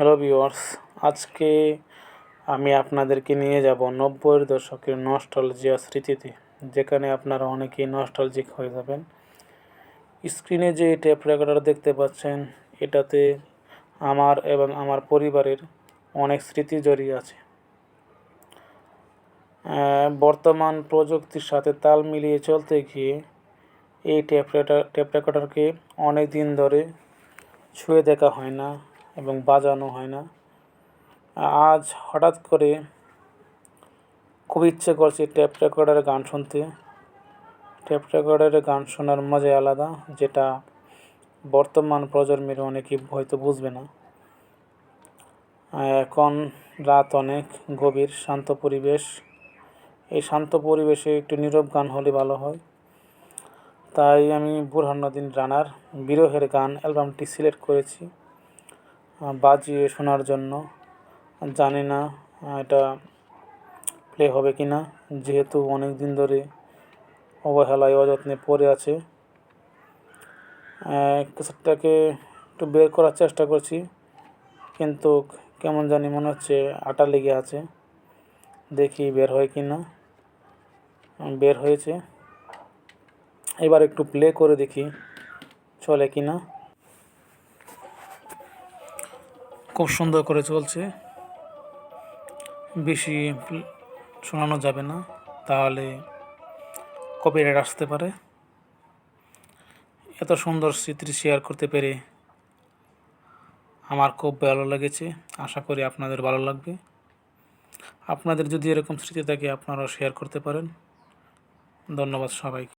Hello viewers, আজকে আমি আপনাদেরকে নিয়ে যাব নব্বইয়ের দশকের নস্টালজিয়া স্মৃতিতে, যেখানে আপনারা অনেকেই নস্টালজিক হয়ে যাবেন। স্ক্রিনে যে টেপ রেকর্ডার দেখতে পাচ্ছেন, এটাতে আমার এবং আমার পরিবারের অনেক স্মৃতি জড়িয়ে আছে। বর্তমান প্রযুক্তির সাথে তাল মিলিয়ে চলতে গিয়ে এই টেপ রেকর্ডার টেপ রেকর্ডারকে অনেক দিন ধরে ছুঁয়ে দেখা হয় না। এবং বাজানো হয় না। আজ হঠাৎ করে খুব ইচ্ছে করছে টেপ রেকর্ডারে গান শুনতে। টেপ রেকর্ডারে গান শোনার মজাই আলাদা, যেটা বর্তমান প্রজন্মের অনেকেই হয়তো বুঝবে না। এখন রাত অনেক, গভীর, শান্ত পরিবেশ। এই শান্ত পরিবেশে একটু নীরব গান হলে ভালো হয়। তাই আমি বুরহানুদ্দিন রানার বিরহের গান অ্যালবামটি সিলেক্ট করেছি। বাজিয়ে শোনার জন্য। জানি না এটা প্লে হবে কি না যেহেতু অনেক দিন ধরে অবহেলায়, অযত্নে পড়ে আছে। ক্যাসেটটাকে একটু বের করার চেষ্টা করছি, কিন্তু কেমন জানি মনে হচ্ছে আটা লেগে আছে। দেখি বের হয় কি না বের হয়েছে। এবার একটু প্লে করে দেখি চলে কি না খুব সুন্দর করে চলছে। বেশি শোনানো যাবে না, তাহলে কপিরাইট আসতে পারে। এত সুন্দর স্মৃতি শেয়ার করতে পেরে আমার খুব ভালো লেগেছে, আশা করি আপনাদের ভালো লাগবে। আপনাদের যদি এরকম স্মৃতি থাকে, আপনারাও শেয়ার করতে পারেন। ধন্যবাদ সবাইকে।